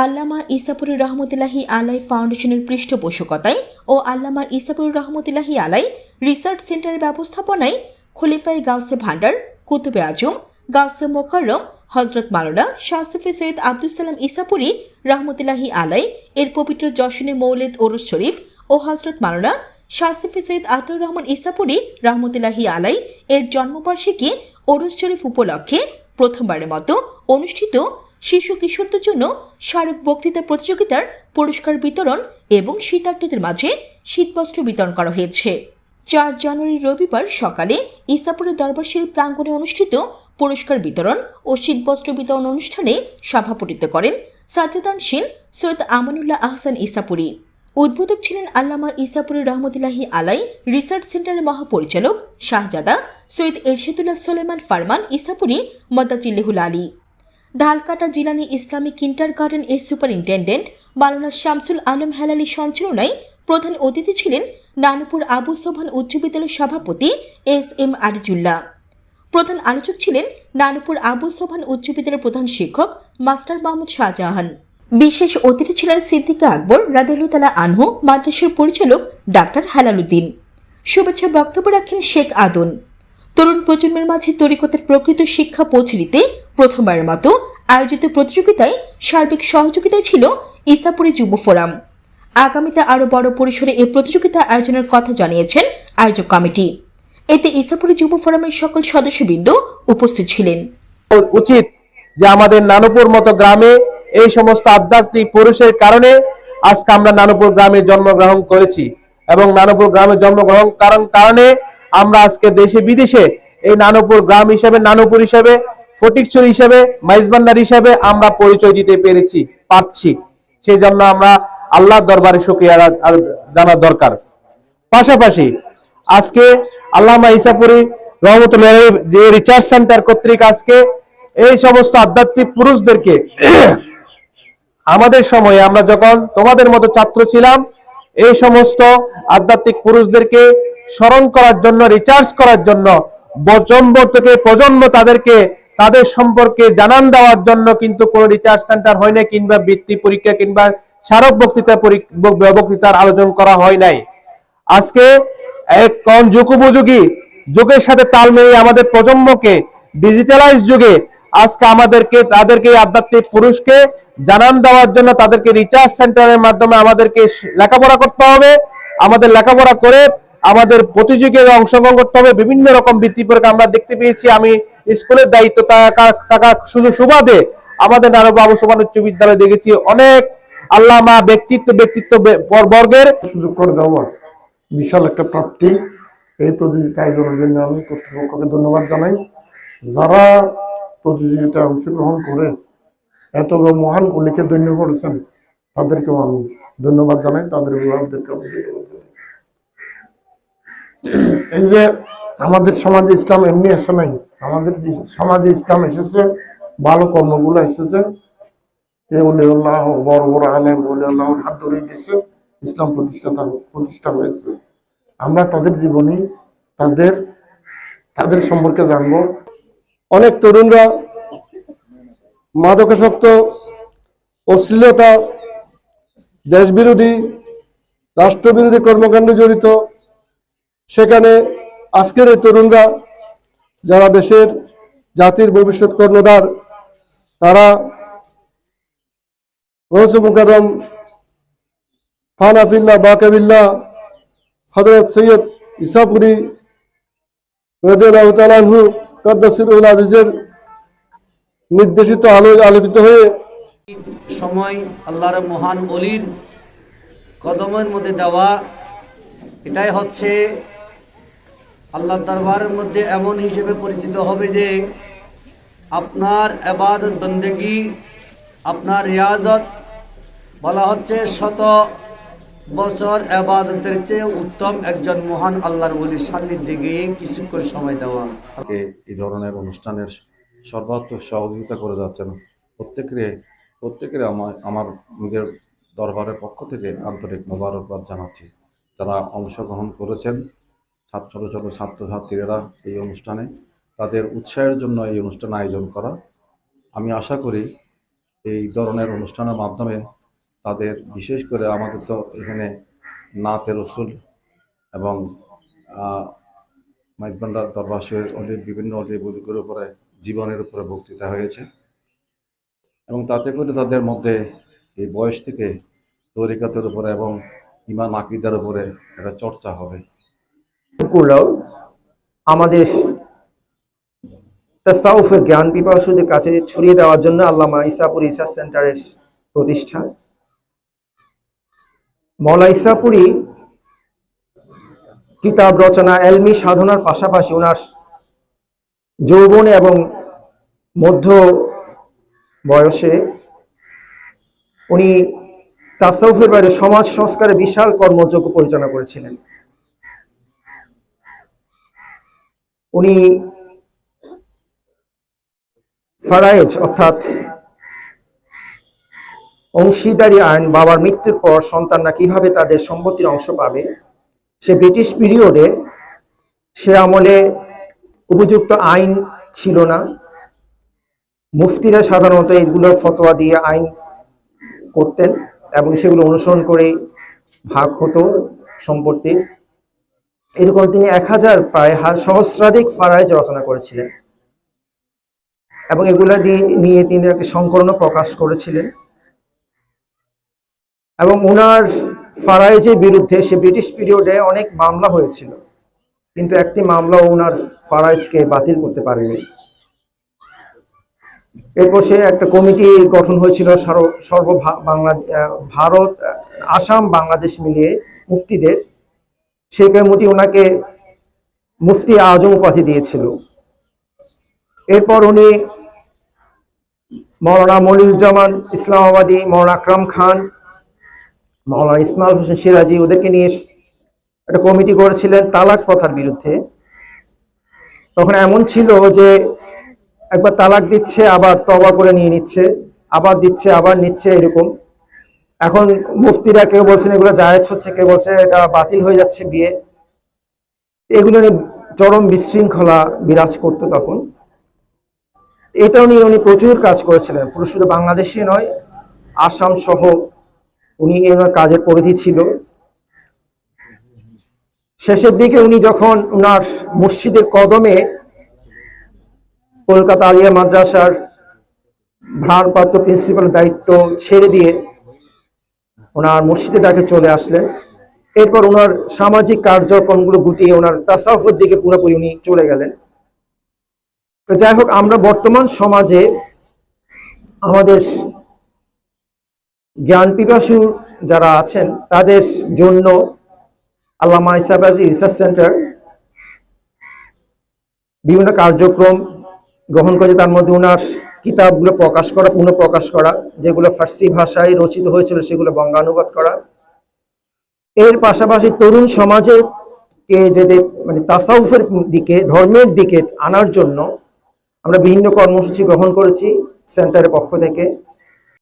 আল্লামা ইসাপুর রহমতুল্লাহি আলাই ফাউন্ডেশনের পৃষ্ঠপোষকতায় ও আল্লামা ইসাপুর রহমতুল্লাহি আলাই রিসার্চ সেন্টারের ব্যবস্থাপনায় খলিফাই গাউসে ভান্ডার, কুতুবে আজম, গাউসে মোকাররম হজরত মাওলানা শাহসুফি সৈয়দ আব্দুল সালাম ইসাপুরি রহমতুল্লাহি আলাই, এর পবিত্র যশনে মৌলিদ ওরস শরীফ ও হজরত মাওলানা শাহসুফি সৈয়দ আতুর রহমান ইসাপুরি রহমতুল্লাহি আলাই, এর জন্মবার্ষিকী ওরস শরীফ উপলক্ষে প্রথমবারের মতো অনুষ্ঠিত শিশু কিশোরদের জন্য স্মারক বক্তৃতা প্রতিযোগিতার পুরস্কার বিতরণ এবং শীতার্থীদের মাঝে শীতবস্ত্র বিতরণ করা হয়েছে। চার জানুয়ারি রবিবার সকালে ইসাপুরের দরবার শরীফ প্রাঙ্গণে অনুষ্ঠিত পুরস্কার বিতরণ ও শীতবস্ত্র বিতরণ অনুষ্ঠানে সভাপতিত্ব করেন সাজ্জাদানশীল সৈয়দ আমানুল্লাহ আহসান ইসাপুরি। উদ্বোধক ছিলেন আল্লামা ইসাপুরি রহমতুল্লাহি আলাই রিসার্চ সেন্টারের মহাপরিচালক শাহজাদা, সৈয়দ এরশেদুল্লাহ সোলেমান ফারমান ইসাপুরি মদ্দাজিল্লেহুল Ali. Dhalkata Jilani Islamic kindergarten এর সুপারিনটেন্ডেন্ট মালানা শামসুল আলম হেলালি সঞ্চালনায় প্রধান অতিথি ছিলেন নানুপুর আবু সোভান উচ্চ বিদ্যালয়ের সভাপতি এস এম আরিজুল্লাহ। প্রধান আলোচক ছিলেন নানুপুর আবু সোভান উচ্চ বিদ্যালয়ের প্রধান শিক্ষক মাস্টার মাহমুদ শাহজাহান। বিশেষ অতিথি ছিলেন সিদ্দিকা আকবর রাদেলুতালা আনহু, মাদ্রাসার পরিচালক ডাক্তার হেলালুদ্দিন। শুভেচ্ছা বক্তব্য রাখেন শেখ আদন। তরুণ প্রজন্মের মাঝে তরিকতের প্রকৃত শিক্ষা পৌঁছে দিতে প্রথমবারের মতো আয়োজিত প্রতিযোগিতায় সার্বিক সহযোগিতায় ছিল ইসাপুরি যুব ফোরাম। আগামীতে আরও বড় পরিসরে এই প্রতিযোগিতা আয়োজনের কথা জানিয়েছেন আয়োজক কমিটি। এতে ইসাপুরি যুব ফোরামের সকল সদস্যবৃন্দ উপস্থিত ছিলেন। উচিত যে আমাদের নানুপুর মতো গ্রামে এই সমস্ত আধ্যাত্মিক পুরুষের কারণে আজকে আমরা নানুপুর গ্রামে জন্মগ্রহণ করেছি এবং নানুপুর গ্রামে জন্মগ্রহণ কারণ কারণে আমরা আজকে দেশে বিদেশে এই নানুপুর গ্রাম হিসাবে, নানুপুর হিসাবে ফটিকচুর হিসাবে মাইজবান্ডার হিসাবে আমরা পরিচয় দিতে পেরেছি, পারছি। সেই জন্য আমরা আল্লাহর দরবারে শুক্রিয়া জানা দরকার। পাশাপাশি আজকে আল্লামা ইসাপুরি রহমতুল্লাহ যে রিসার্চ সেন্টার কর্তৃক আজকে এই সমস্ত আধ্যাত্মিক পুরুষদেরকে আমাদের সময়ে আমরা যখন তোমাদের মতো ছাত্র ছিলাম, এই সমস্ত আধ্যাত্মিক পুরুষদেরকে স্মরণ করার জন্য রিচার্জ করার জন্য, প্রজন্ম থেকে প্রজন্ম তাদেরকে তাদের সম্পর্কে জানান দেওয়ার জন্য কিন্তু কোনো রিচার্জ সেন্টার হয় না কিংবা বৃত্তি পরীক্ষা কিংবা স্মারক বক্তৃতা বক্তৃতার আলোচনা করা হয় নাই। আজকে এক কোন যুগোপযোগী যুগের সাথে তাল মিলিয়ে আমাদের প্রজন্মকে ডিজিটালাইজ যুগে আজকে আমাদেরকে, তাদেরকে আধ্যাত্মিক পুরুষকে জানান দেওয়ার জন্য তাদেরকে রিচার্জ সেন্টারের মাধ্যমে আমাদেরকে লেখাপড়া করতে হবে। আমাদের লেখাপড়া করে আমাদের প্রতিযোগিতায় অংশগ্রহণ করতে হবে। বিভিন্ন রকম বৃত্তি পরীক্ষা আমরা দেখতে পেয়েছি। আমি স্কুলের দায়িত্ব থাকা- সুযোগ সুবাদে আমাদের নারব সোমান উচ্চ বিদ্যালয়ে দেখেছি অনেক আল্লামা ব্যক্তিত্ব ব্যক্তিত্ব বর্গের। সুযোগ করে দেওয়া বিশাল একটা প্রাপ্তি। এই প্রতিযোগিতা আয়োজনের জন্য আমি কর্তৃপক্ষকে ধন্যবাদ জানাই। যারা প্রতিযোগিতায় অংশগ্রহণ করে, এত মহান উল্লেখে ধন্য করেছেন, তাদেরকেও আমি ধন্যবাদ জানাই। তাদের অভিভাবকদেরকে আমি। এই যে আমাদের সমাজে ইসলাম এমনি আসে নাই। আমাদের সমাজে ইসলাম এসেছে, ভালো কর্মগুলো এসেছে। উলিউল্লাহ বড় বড় আলেম উলিউল্লাহর হাত ধরে দেশে ইসলাম প্রতিষ্ঠাতা প্রতিষ্ঠা হয়েছে। আমরা তাদের জীবনী, তাদের তাদের সম্পর্কে জানব। অনেক তরুণরা মাদকাসক্ত, অশ্লীলতা, দেশবিরোধী, রাষ্ট্রবিরোধী কর্মকাণ্ডে জড়িত সেখানে আজকের এই তরুণরা, যারা দেশের জাতির ভবিষ্যৎ কর্ণধার, তারা রহস্য মুকারম ফানাফিল্লা, বাকাবিল্লা হজরত সৈয়দ ইসাপুরি আনহু কদ্দাসিরুল আজিজের নির্দেশিত আলো আলোকিত হয়ে সময় আল্লাহর মহান অলির কদমের মধ্যে দেওয়া, এটাই হচ্ছে আল্লাহর দরবারের মধ্যে এমন হিসেবে পরিচিত হবে যে আপনার এবাদত বন্দেগি, আপনার রিয়াজত বলা হচ্ছে শত বছর এবাদতের চেয়ে উত্তম একজন মহান আল্লাহর বলির সান্নিধ্যে গিয়ে কিছুক্ষণ সময় দেওয়া। এই ধরনের অনুষ্ঠানের সর্বাত্মক সহযোগিতা করে যাচ্ছেন প্রত্যেকের প্রত্যেকের আমার আমার নিজের দরবারের পক্ষ থেকে আন্তরিক মোবারকবাদ জানাচ্ছি। তারা অংশগ্রহণ করেছেন ছোটো ছোটো ছাত্রছাত্রীরা এই অনুষ্ঠানে তাদের উৎসাহের জন্য এই অনুষ্ঠান আয়োজন করা। আমি আশা করি এই ধরনের অনুষ্ঠানের মাধ্যমে তাদের, বিশেষ করে আমাদের তো এখানে নাতের রসুল এবং মাইজবান্ডা দরবার শরীফ অলির বিভিন্ন অলি বুজুর্গের উপরে, জীবনের উপরে বক্তৃতা হয়েছে। এবং তাতে করে তাদের মধ্যে এই বয়স থেকে তরিকাতের উপরে এবং ইমান আকিদার উপরে একটা চর্চা হবে। করলেও আমাদের তাসাউফের জ্ঞান পিপাসুদের কাছে ছড়িয়ে দেওয়ার জন্য আল্লামা ইসাপুর রিসার্চ সেন্টারের প্রতিষ্ঠা মৌলা ইসাপুরি কিতাব রচনা, এলমি সাধনার পাশাপাশি ওনার যৌবনে এবং মধ্য বয়সে উনি তাসাউফের বাইরে সমাজ সংস্কারে বিশাল কর্মযজ্ঞ পরিচালনা করেছিলেন। উনি ফারায়েজ, অর্থাৎ অংশীদারি আইন, বাবার মৃত্যুর পর সন্তানরা কীভাবে তাদের সম্পত্তির অংশ পাবে, সে ব্রিটিশ পিরিয়ডে সে আমলে উপযুক্ত আইন ছিল না। মুফতিরা সাধারণত এইগুলো ফতোয়া দিয়ে আইন করতেন এবং সেগুলো অনুসরণ করে ভাগ হতো সম্পত্তি এরকম তিনি এক হাজার প্রায় সহস্রাধিক ফারাইজ রচনা করেছিলেন। এবং এগুলা দিয়ে নিয়ে তিনি একটি সংকলনও প্রকাশ করেছিলেন। এবং উনার ফারাইজের বিরুদ্ধে, সে ব্রিটিশ পিরিয়ডে অনেক মামলা হয়েছিল। কিন্তু একটি মামলাও উনার ফারাইজকে বাতিল করতে পারেনি। এরপর সে একটা কমিটি গঠন হয়েছিল সর্ব বাংলা ভারত, আসাম, বাংলাদেশ মিলিয়ে মুফতিদের। সেই কমিটি ওনাকে মুফতি আজম উপাধি দিয়েছিল। এরপর উনি মৌলানা মনিরুজ্জামান ইসলামাবাদী মৌলানা আকরাম খান মৌলানা ইসমাইল হোসেন সিরাজি ওদেরকে নিয়ে একটা কমিটি করেছিলেন তালাক প্রথার বিরুদ্ধে। তখন এমন ছিল যে একবার তালাক দিচ্ছে, আবার তবা করে নিয়ে নিচ্ছে, আবার দিচ্ছে, আবার নিচ্ছে, এরকম। এখন মুফতিরা কেউ বলছেন এগুলো জায়েজ হচ্ছে, কেউ বলছে এটা বাতিল হয়ে যাচ্ছে বিয়ে। এগুলো চরম বিশৃঙ্খলা বিরাজ করতো তখন। এটাও নিয়ে উনি প্রচুর কাজ করেছিলেন। পুরো শুধু বাংলাদেশে নয়, আসাম সহ উনি এনার কাজের পরিধি ছিল। শেষের দিকে উনি যখন উনার মসজিদের কদমে কলকাতা আলিয়া মাদ্রাসার ভারপ্রাপ্ত প্রিন্সিপালের দায়িত্ব ছেড়ে দিয়ে ওনার মসজিদে ডাকে চলে আসলেন। এরপর ওনার সামাজিক কার্যক্রমগুলো গুটিয়ে ওনার তাসাউফের দিকে পুরোপুরি উনি চলে গেলেন। তো যাই হোক, আমরা বর্তমান সমাজে আমাদের জ্ঞান পিপাসু যারা আছেন, তাদের জন্য আল্লামা ইসাবাদ রিসার্চ সেন্টার বিভিন্ন কার্যক্রম গ্রহণ করেছে। তার মধ্যে ওনার কিতাবগুলো প্রকাশ করা পুনঃপ্রকাশ করা, যেগুলো ফার্সি ভাষায় রচিত হয়েছিল সেগুলো বঙ্গানুবাদ করা। এর পাশাপাশি তরুণ সমাজের কে যেতে মানে তাসাউফের দিকে, ধর্মের দিকে আনার জন্য আমরা বিভিন্ন কর্মসূচি গ্রহণ করেছি সেন্টারের পক্ষ থেকে।